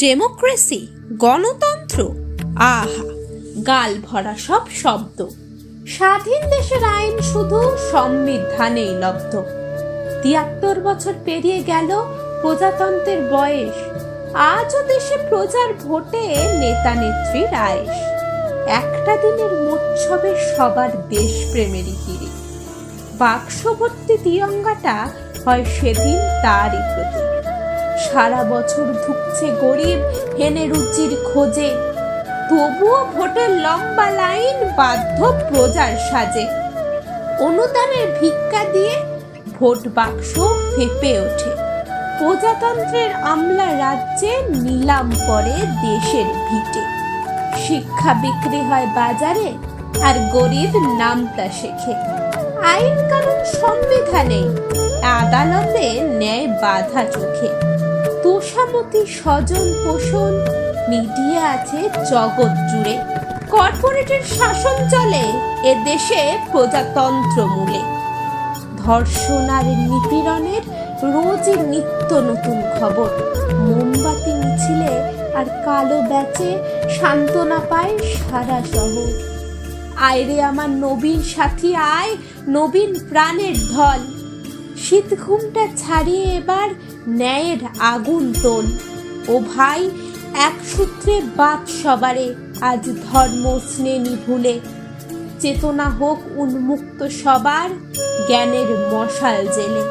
Democracy, গণতন্ত্র, আহা, গাল ভরা সব শব্দ। স্বাধীন দেশের আইন শুধু সংবিধানেই লব্ধ। তিয়াত্তর বছর পেরিয়ে গেল, প্রজাতন্ত্রের বয়স। আজও দেশে প্রজার ভোটে নেতা নেত্রীর আয়েস। একটা দিনের মোৎসবে সবার দেশপ্রেমেরই হিরে। বাক্সভর্তি তিরঙ্গাটা হয় সেদিন তারই প্রতীক। সারা বছর ধুকছে গরিব, হেনে রুচির খোঁজে। তবুও ভোটের লম্বা লাইন বাধ্য প্রজার সাজে। অনুদানের ভিক্ষা দিয়ে ভোট বাক্স ফেপে ওঠে। প্রজাতন্ত্রের আমলা রাজ্যে নিলাম করে দেশের ভিটে। শিক্ষা বিক্রি হয় বাজারে, আর গরিব নামতা শেখে। আইন কানুন সংবিধানে আদালতে ন্যায় বাধা চোখে। তোষামতি স্বজন পোষণ মিডিয়া আছে জগৎ জুড়ে। কর্পোরেটের শাসন চলে এ দেশে প্রজাতন্ত্র মূলে। ধর্ষণ আর নিপীড়নের রোজই নিত্য নতুন খবর। মোমবাতি মিছিলে আর কালো ব্যাচে সান্ত্বনা পায় সারা শহর। আয় রে আমার নবীন সাথী, আয় নবীন প্রাণের ঢল। শীত ঘুমটা ছাড়িয়ে এবার ন্যায়ের আগুন তোল। ও ভাই, এক সূত্রে বাদ সবারে, আজ ধর্ম স্নেহী ভুলে চেতনা হোক উন্মুক্ত সবার, জ্ঞানের মশাল জেলে।